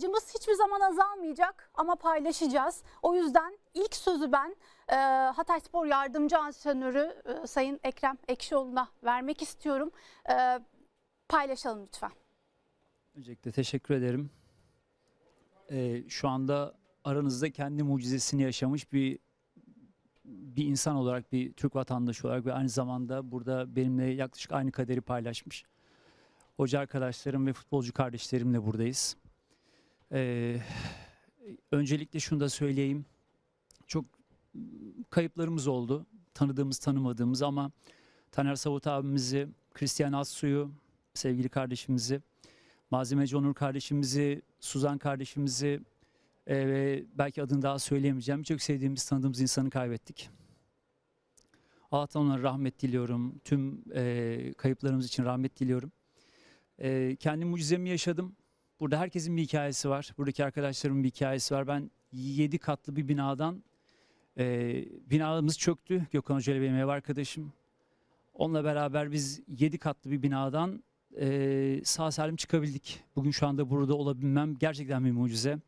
Acımız hiçbir zaman azalmayacak ama paylaşacağız. O yüzden ilk sözü ben e, Hatay Spor Yardımcı Antrenörü e, Sayın Ekrem Ekşioğlu'na vermek istiyorum. E, paylaşalım lütfen. Öncelikle teşekkür ederim. Ee, şu anda aranızda kendi mucizesini yaşamış bir bir insan olarak, bir Türk vatandaşı olarak ve aynı zamanda burada benimle yaklaşık aynı kaderi paylaşmış. Hoca arkadaşlarım ve futbolcu kardeşlerimle buradayız. Ee, öncelikle şunu da söyleyeyim. Çok kayıplarımız oldu. Tanıdığımız, tanımadığımız ama Taner Savut abimizi, Christian Assu'yu, sevgili kardeşimizi, Malzemeci Onur kardeşimizi, Suzan kardeşimizi e, ve belki adını daha söyleyemeyeceğim. Çok sevdiğimiz, tanıdığımız insanı kaybettik. Allah'tan onlara rahmet diliyorum. Tüm e, kayıplarımız için rahmet diliyorum. E, kendi mucizemi yaşadım. Burada herkesin bir hikayesi var. Buradaki arkadaşlarımın bir hikayesi var. Ben 7 katlı bir binadan e, binamız çöktü. Gökhan Hoca ile benim ev arkadaşım. Onunla beraber biz 7 katlı bir binadan e, sağ salim çıkabildik. Bugün şu anda burada olabilmem gerçekten bir mucize.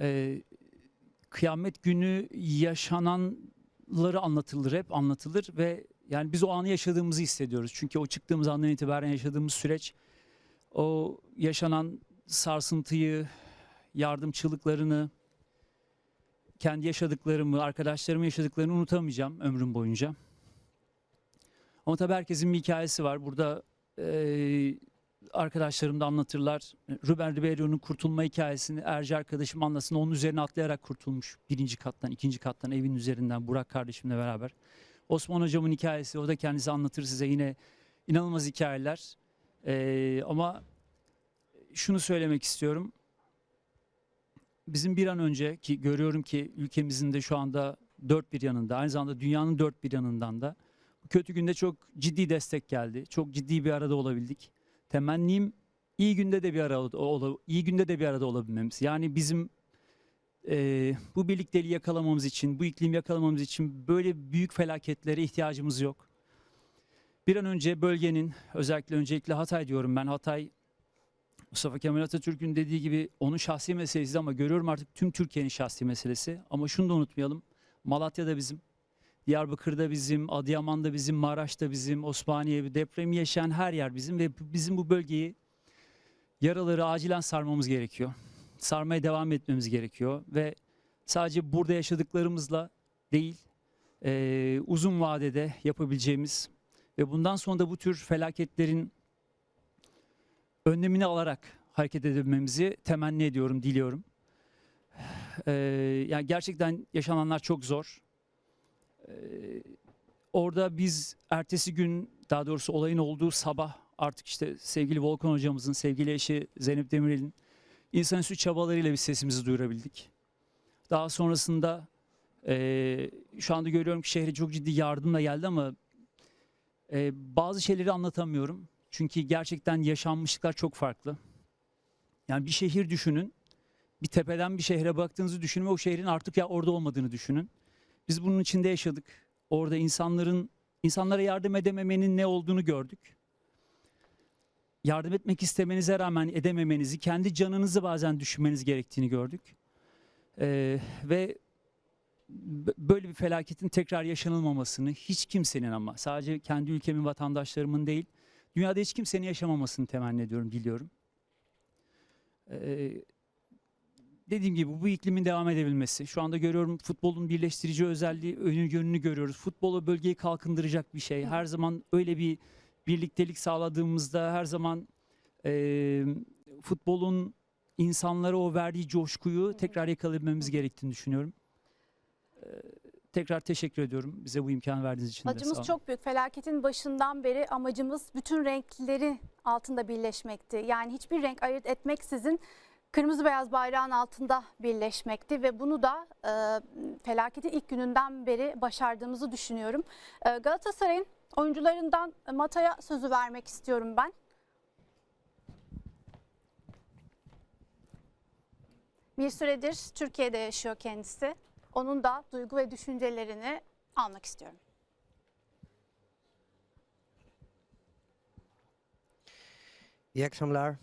E, kıyamet günü yaşananları anlatılır hep anlatılır ve yani biz o anı yaşadığımızı hissediyoruz. Çünkü o çıktığımız andan itibaren yaşadığımız süreç o yaşanan sarsıntıyı, yardımçılıklarını, kendi yaşadıklarımı, arkadaşlarımın yaşadıklarını unutamayacağım ömrüm boyunca. Ama tabii herkesin bir hikayesi var. Burada e, arkadaşlarım da anlatırlar. Ruben Ribeiro'nun kurtulma hikayesini Erci arkadaşım anlasın. Onun üzerine atlayarak kurtulmuş. Birinci kattan, ikinci kattan, evin üzerinden Burak kardeşimle beraber. Osman hocamın hikayesi, o da kendisi anlatır size yine inanılmaz hikayeler. E, ama şunu söylemek istiyorum. Bizim bir an önce ki görüyorum ki ülkemizin de şu anda dört bir yanında, aynı zamanda dünyanın dört bir yanından da kötü günde çok ciddi destek geldi. Çok ciddi bir arada olabildik. Temennim iyi günde de bir arada iyi günde de bir arada olabilmemiz. Yani bizim e, bu birlikteliği yakalamamız için, bu iklim yakalamamız için böyle büyük felaketlere ihtiyacımız yok. Bir an önce bölgenin, özellikle öncelikle Hatay diyorum ben. Hatay Mustafa Kemal Atatürk'ün dediği gibi onun şahsi meselesi ama görüyorum artık tüm Türkiye'nin şahsi meselesi. Ama şunu da unutmayalım. Malatya da bizim, Diyarbakır'da bizim, Adıyaman'da bizim, Maraş'ta bizim, Osmaniye, depremi yaşayan her yer bizim ve bizim bu bölgeyi yaraları acilen sarmamız gerekiyor. Sarmaya devam etmemiz gerekiyor ve sadece burada yaşadıklarımızla değil, eee, uzun vadede yapabileceğimiz ve bundan sonra da bu tür felaketlerin önlemini alarak hareket edebilmemizi temenni ediyorum, diliyorum. Eee, yani gerçekten yaşananlar çok zor. Ee, orada biz ertesi gün daha doğrusu olayın olduğu sabah artık işte sevgili Volkan hocamızın sevgili eşi Zeynep Demirel'in insanüstü çabalarıyla bir sesimizi duyurabildik. Daha sonrasında eee, şu anda görüyorum ki şehre çok ciddi yardım da geldi ama eee, bazı şeyleri anlatamıyorum. Çünkü gerçekten yaşanmışlıklar çok farklı. Yani bir şehir düşünün. Bir tepeden bir şehre baktığınızı düşünün ve o şehrin artık ya orada olmadığını düşünün. Biz bunun içinde yaşadık. Orada insanların insanlara yardım edememenin ne olduğunu gördük. Yardım etmek istemenize rağmen edememenizi, kendi canınızı bazen düşünmeniz gerektiğini gördük. Ee, ve böyle bir felaketin tekrar yaşanılmamasını hiç kimsenin ama sadece kendi ülkemin vatandaşlarımın değil, dünyada hiç kimsenin yaşamamasını temenni ediyorum, diliyorum. Ee, dediğim gibi bu iklimin devam edebilmesi. Şu anda görüyorum futbolun birleştirici özelliği, önü yönünü görüyoruz. Futbol o bölgeyi kalkındıracak bir şey. Her zaman öyle bir birliktelik sağladığımızda her zaman eee, futbolun insanlara o verdiği coşkuyu tekrar yakalayabilmemiz gerektiğini düşünüyorum. Tekrar teşekkür ediyorum bize bu imkanı verdiğiniz için de. Acımız olun. çok büyük. Felaketin başından beri amacımız bütün renkleri altında birleşmekti. Yani hiçbir renk ayırt etmeksizin kırmızı beyaz bayrağın altında birleşmekti ve bunu da e, felaketin ilk gününden beri başardığımızı düşünüyorum. E, Galatasaray'ın oyuncularından Mata'ya sözü vermek istiyorum ben. Bir süredir Türkiye'de yaşıyor kendisi. Onun da duygu ve düşüncelerini almak istiyorum. İyi akşamlar.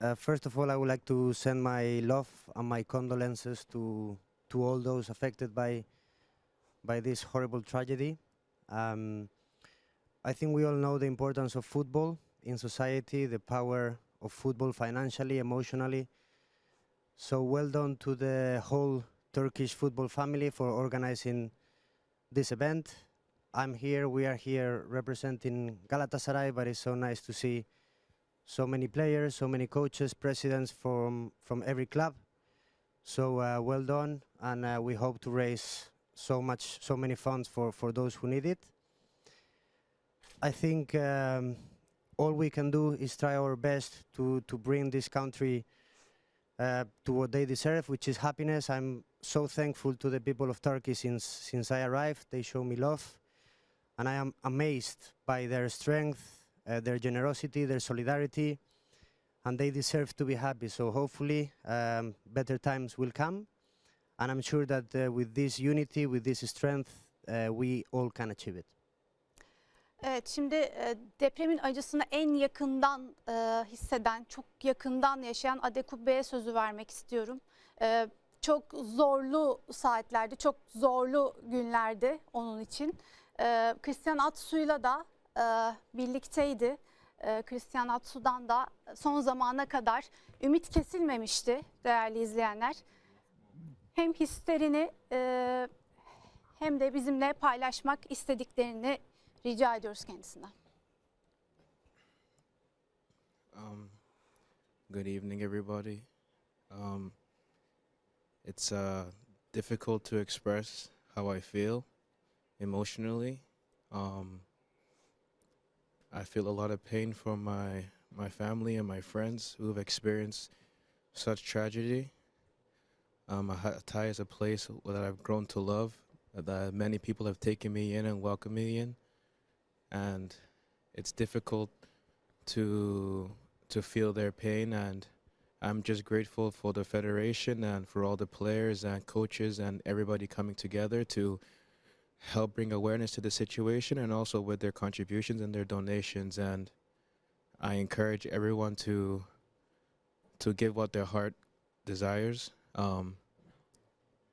uh, first of all, I would like to send my love and my condolences to to all those affected by by this horrible tragedy. Um, I think we all know the importance of football in society, the power of football financially, emotionally. So well done to the whole Turkish football family for organizing this event. I'm here, we are here representing Galatasaray, but it's so nice to see so many players, so many coaches, presidents from from every club. So uh, well done, and uh, we hope to raise so much, so many funds for for those who need it. I think um, all we can do is try our best to to bring this country uh, to what they deserve, which is happiness. I'm so thankful to the people of Turkey since since I arrived. They show me love, and I am amazed by their strength, uh, their generosity, their solidarity, and they deserve to be happy. So hopefully, um, better times will come, and I'm sure that uh, with this unity, with this strength, uh, we all can achieve it. Evet şimdi e, depremin acısını en yakından e, hisseden, çok yakından yaşayan Adekubbe'ye sözü vermek istiyorum. E, çok zorlu saatlerde, çok zorlu günlerdi onun için. Christian Atsu'yla da birlikteydi. Christian Atsu'dan da son zamana kadar ümit kesilmemişti değerli izleyenler. Hem hislerini hem de bizimle paylaşmak istediklerini rica ediyoruz kendisinden. Um, good evening, everybody. Um, it's uh, difficult to express how I feel emotionally. Um, I feel a lot of pain for my my family and my friends who have experienced such tragedy. Um, Hatay is a place that I've grown to love. That many people have taken me in and welcomed me in, and it's difficult to to feel their pain and I'm just grateful for the federation and for all the players and coaches and everybody coming together to help bring awareness to the situation and also with their contributions and their donations and I encourage everyone to to give what their heart desires. Um,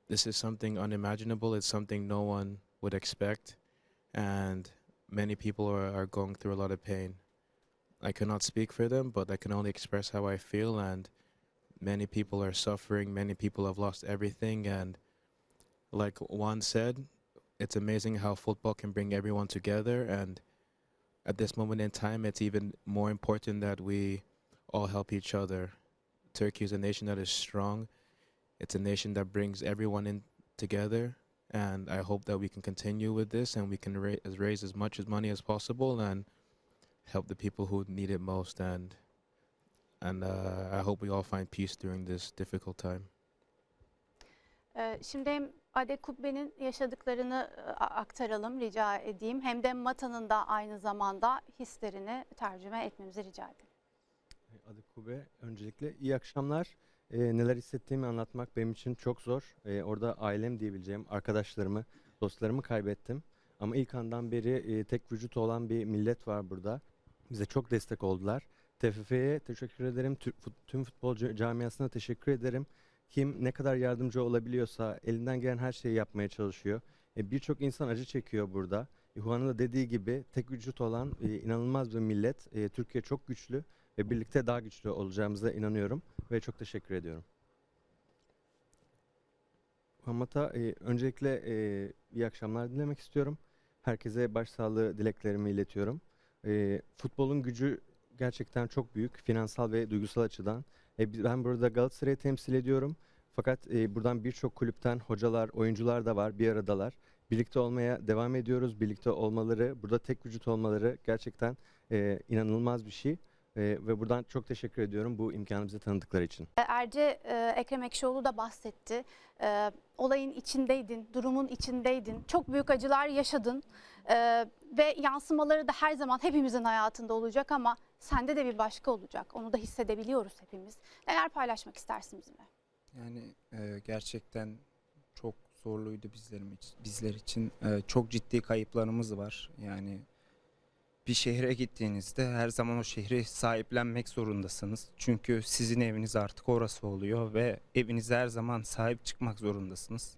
this is something unimaginable. It's something no one would expect, and many people are, are going through a lot of pain. I cannot speak for them, but I can only express how I feel. And many people are suffering. Many people have lost everything. And like Juan said, it's amazing how football can bring everyone together. And at this moment in time, it's even more important that we all help each other. Turkey is a nation that is strong. It's a nation that brings everyone in together. And I hope that we can continue with this and we can ra- raise as much as money as possible and help the people who need it most and and uh, I hope we all find peace during this difficult time. Ee, Şimdi hem Adekubbe'nin yaşadıklarını e, a- aktaralım rica edeyim. Hem de Mata'nın da aynı zamanda hislerini tercüme etmemizi rica edelim. Adı Kube. Öncelikle iyi akşamlar. Ee, neler hissettiğimi anlatmak benim için çok zor. Ee, orada ailem diyebileceğim arkadaşlarımı, dostlarımı kaybettim. Ama ilk andan beri e, tek vücut olan bir millet var burada. Bize çok destek oldular. TFF'ye teşekkür ederim. Tüm futbol ca- camiasına teşekkür ederim. Kim ne kadar yardımcı olabiliyorsa elinden gelen her şeyi yapmaya çalışıyor. E, Birçok insan acı çekiyor burada. E, da dediği gibi tek vücut olan e, inanılmaz bir millet. E, Türkiye çok güçlü ve birlikte daha güçlü olacağımıza inanıyorum ve çok teşekkür ediyorum. Muhammed'a e, öncelikle e, iyi akşamlar dilemek istiyorum. Herkese başsağlığı dileklerimi iletiyorum. E, futbolun gücü gerçekten çok büyük finansal ve duygusal açıdan. E, ben burada Galatasaray'ı temsil ediyorum. Fakat e, buradan birçok kulüpten hocalar, oyuncular da var, bir aradalar. Birlikte olmaya devam ediyoruz. Birlikte olmaları, burada tek vücut olmaları gerçekten e, inanılmaz bir şey. Ee, ve buradan çok teşekkür ediyorum bu imkanı bize tanıdıkları için. E, Erce e, Ekrem Ekşioğlu da bahsetti. E, olayın içindeydin, durumun içindeydin. Çok büyük acılar yaşadın. E, ve yansımaları da her zaman hepimizin hayatında olacak ama sende de bir başka olacak. Onu da hissedebiliyoruz hepimiz. Neler paylaşmak istersin bizimle? Yani e, gerçekten çok zorluydu bizlerim için, bizler için. E, çok ciddi kayıplarımız var. Yani bir şehre gittiğinizde her zaman o şehri sahiplenmek zorundasınız. Çünkü sizin eviniz artık orası oluyor ve evinize her zaman sahip çıkmak zorundasınız.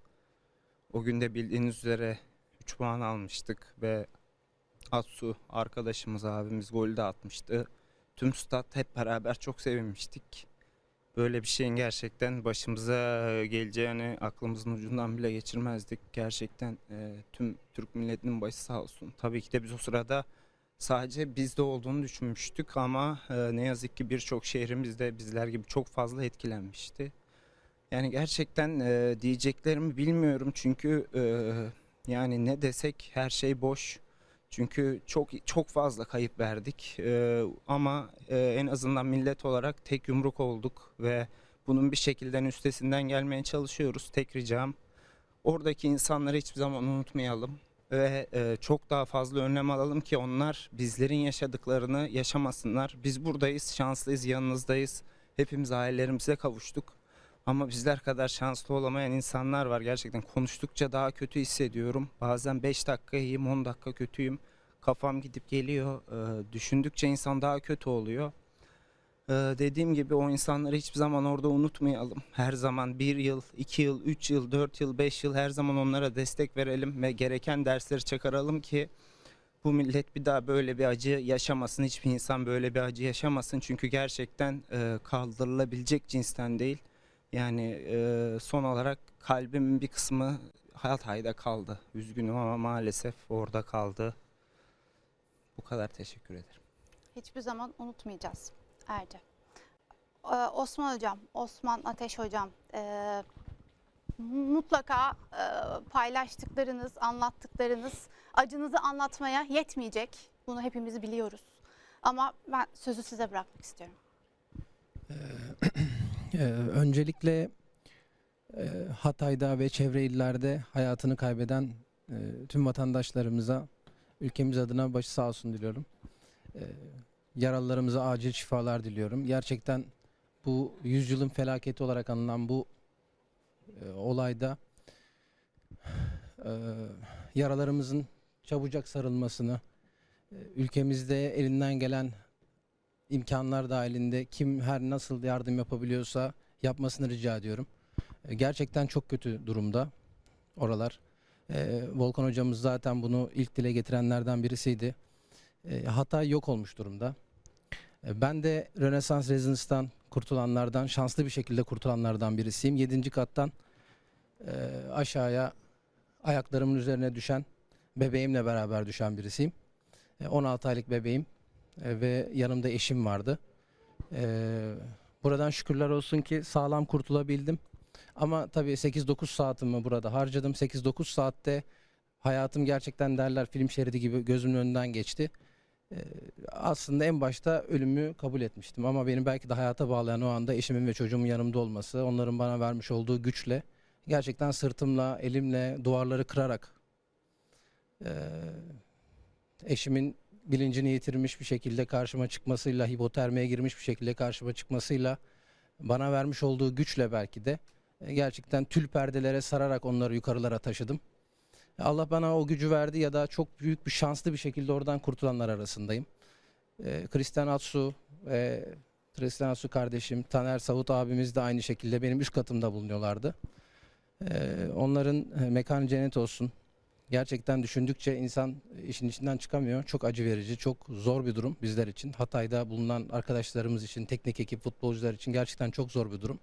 O gün de bildiğiniz üzere 3 puan almıştık ve Atsu arkadaşımız abimiz golü de atmıştı. Tüm stat hep beraber çok sevinmiştik. Böyle bir şeyin gerçekten başımıza geleceğini aklımızın ucundan bile geçirmezdik. Gerçekten e, tüm Türk milletinin başı sağ olsun. Tabii ki de biz o sırada sadece bizde olduğunu düşünmüştük ama e, ne yazık ki birçok şehrimizde bizler gibi çok fazla etkilenmişti. Yani gerçekten e, diyeceklerimi bilmiyorum çünkü e, yani ne desek her şey boş. Çünkü çok çok fazla kayıp verdik E, ama e, en azından millet olarak tek yumruk olduk ve bunun bir şekilde üstesinden gelmeye çalışıyoruz. Tek ricam oradaki insanları hiçbir zaman unutmayalım ve e, çok daha fazla önlem alalım ki onlar bizlerin yaşadıklarını yaşamasınlar. Biz buradayız, şanslıyız, yanınızdayız. Hepimiz ailelerimize kavuştuk. Ama bizler kadar şanslı olamayan insanlar var. Gerçekten konuştukça daha kötü hissediyorum. Bazen 5 dakika iyiyim, 10 dakika kötüyüm. Kafam gidip geliyor. Ee, düşündükçe insan daha kötü oluyor. Ee, dediğim gibi o insanları hiçbir zaman orada unutmayalım. Her zaman bir yıl, iki yıl, üç yıl, dört yıl, beş yıl her zaman onlara destek verelim ve gereken dersleri çıkaralım ki bu millet bir daha böyle bir acı yaşamasın. Hiçbir insan böyle bir acı yaşamasın. Çünkü gerçekten e, kaldırılabilecek cinsten değil. Yani e, son olarak kalbimin bir kısmı Hatay'da kaldı. Üzgünüm ama maalesef orada kaldı. Bu kadar teşekkür ederim. Hiçbir zaman unutmayacağız Erce. Ee, Osman Hocam, Osman Ateş Hocam, e, mutlaka e, paylaştıklarınız, anlattıklarınız acınızı anlatmaya yetmeyecek. Bunu hepimiz biliyoruz. Ama ben sözü size bırakmak istiyorum. Ee, öncelikle e, Hatay'da ve çevre illerde hayatını kaybeden e, tüm vatandaşlarımıza ülkemiz adına başı sağ olsun diliyorum. Ee, Yaralılarımıza acil şifalar diliyorum. Gerçekten bu yüzyılın felaketi olarak anılan bu e, olayda e, yaralarımızın çabucak sarılmasını, e, ülkemizde elinden gelen imkanlar dahilinde kim her nasıl yardım yapabiliyorsa yapmasını rica ediyorum. E, Gerçekten çok kötü durumda oralar. E, Volkan hocamız zaten bunu ilk dile getirenlerden birisiydi. E, Hatay yok olmuş durumda. E, Ben de Rönesans Rezidans'tan kurtulanlardan, şanslı bir şekilde kurtulanlardan birisiyim. Yedinci kattan e, aşağıya ayaklarımın üzerine düşen, bebeğimle beraber düşen birisiyim. E, 16 aylık bebeğim e, ve yanımda eşim vardı. E, buradan şükürler olsun ki sağlam kurtulabildim. Ama tabii 8-9 saatimi burada harcadım. 8-9 saatte hayatım gerçekten derler film şeridi gibi gözümün önünden geçti. Aslında en başta ölümü kabul etmiştim ama benim belki de hayata bağlayan o anda eşimin ve çocuğumun yanımda olması, onların bana vermiş olduğu güçle gerçekten sırtımla, elimle duvarları kırarak eşimin bilincini yitirmiş bir şekilde karşıma çıkmasıyla, hipotermiye girmiş bir şekilde karşıma çıkmasıyla bana vermiş olduğu güçle belki de gerçekten tül perdelere sararak onları yukarılara taşıdım. Allah bana o gücü verdi ya da çok büyük bir şanslı bir şekilde oradan kurtulanlar arasındayım. E, Christian Atsu ve Christian Atsu kardeşim, Taner Savut abimiz de aynı şekilde benim üst katımda bulunuyorlardı. E, onların e, mekanı cennet olsun. Gerçekten düşündükçe insan işin içinden çıkamıyor. Çok acı verici, çok zor bir durum bizler için. Hatay'da bulunan arkadaşlarımız için, teknik ekip, futbolcular için gerçekten çok zor bir durum.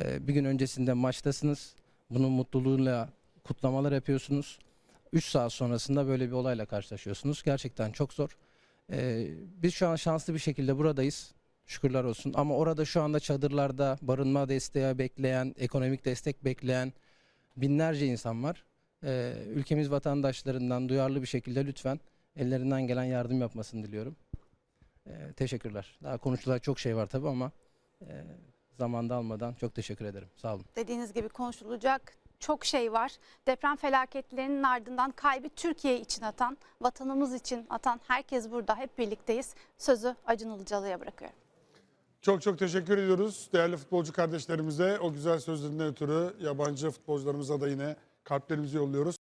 Ee, bir gün öncesinde maçtasınız. Bunun mutluluğuyla kutlamalar yapıyorsunuz. 3 saat sonrasında böyle bir olayla karşılaşıyorsunuz. Gerçekten çok zor. Ee, biz şu an şanslı bir şekilde buradayız. Şükürler olsun. Ama orada şu anda çadırlarda barınma desteği bekleyen, ekonomik destek bekleyen binlerce insan var. Ee, ülkemiz vatandaşlarından duyarlı bir şekilde lütfen ellerinden gelen yardım yapmasını diliyorum. Ee, teşekkürler. Daha konuşulacak çok şey var tabii ama e, zamanda almadan çok teşekkür ederim. Sağ olun. Dediğiniz gibi konuşulacak çok şey var. Deprem felaketlerinin ardından kalbi Türkiye için atan, vatanımız için atan herkes burada. Hep birlikteyiz. Sözü Acun Ilıcalı'ya bırakıyorum. Çok çok teşekkür ediyoruz değerli futbolcu kardeşlerimize. O güzel sözlerinden ötürü yabancı futbolcularımıza da yine kalplerimizi yolluyoruz.